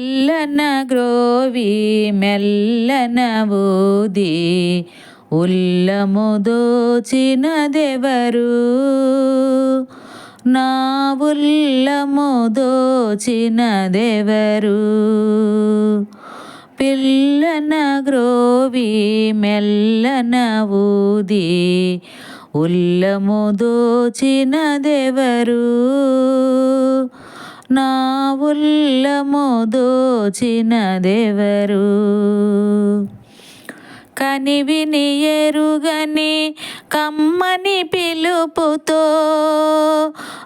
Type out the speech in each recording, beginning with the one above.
మెల్లన గ్రోవి మెల్లన ఊది. ఉల్లము దోచినదెవరు నా ఉల్లము దోచినదెవరు పిల్లన గ్రోవి మెల్లన ఊది. ఉల్లము దోచినదెవరు నా ఉల్లము దోచినదెవరు కనివిని ఎరుగని కమ్మని పిలుపుతో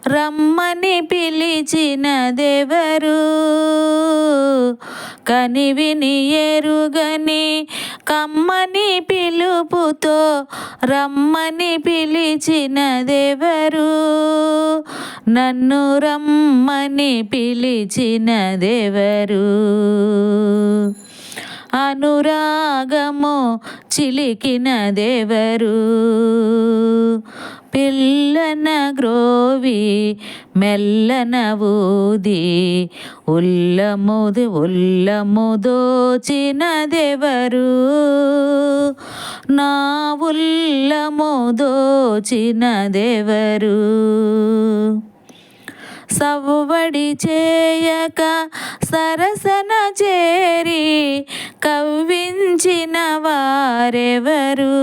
రమ్మని పిలిచినదెవరు కనివిని ఎరుగని కమ్మని పిలుపుతో రమ్మని పిలిచినదెవరు నన్ను రమ్మని పిలిచినదెవరు అనురాగము చిలికినదెవరు పిల్లన గ్రోవి మెల్లన ఊది ఉల్లముది ఉల్లము నా ఉల్లముదోచినదెవరు సవ్వడి చేయక సరసన చేరి కవ్వించిన వారెవరు?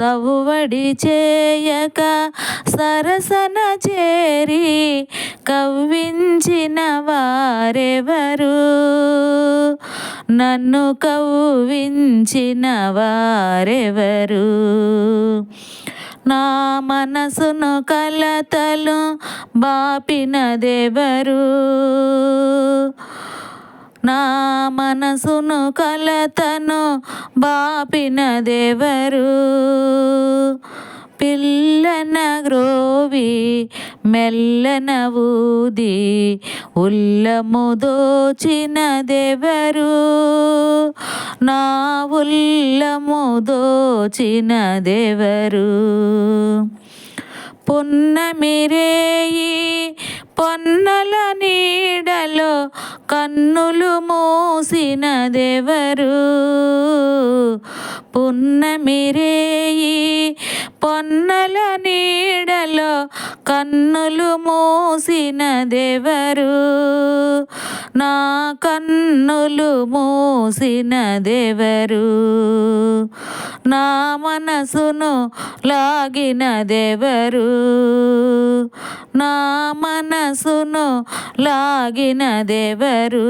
సవ్వడి చేయక సరసన చేరి కవ్వించిన వారెవరు? నన్ను కవ్వించిన వారెవరు? నా మనసును కలతలు బాపినదెవరు నా మనసును కలతను బాపినదెవరు పిల్లన గ్రోవి మెల్లన ఊది ఉల్లము దోచినదెవరు నా ఉల్లము దోచినదెవరు పొన్నమిరేయి పొన్నల నీడలో కన్నులు మూసినదెవరు పున్నమిరేయి పొన్నల నీడలో కన్నులు మూసినదెవరు నా కన్నులు మూసినదెవరు నా మనసును లాగినదెవరు నా మనసును లాగినదెవరు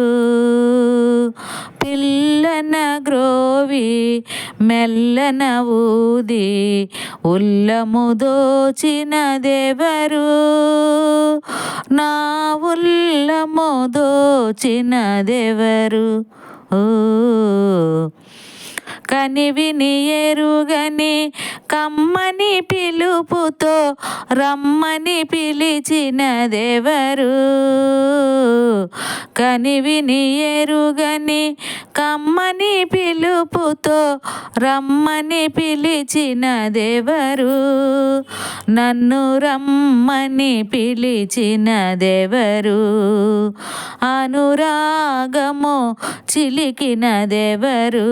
పిల్లన గ్రోవి మెల్లన ఊది ఉల్లము దోచినదెవరు నా ఉల్లము దోచినదెవరు ఓ కనివిని ఎరుగని కమ్మని పిలుపుతో రమ్మని పిలిచినదెవరు కనివిని ఎరుగని కమ్మని పిలుపుతో రమ్మని పిలిచినదెవరు నన్ను రమ్మని పిలిచినదెవరు అనురాగము చిలికినదెవరు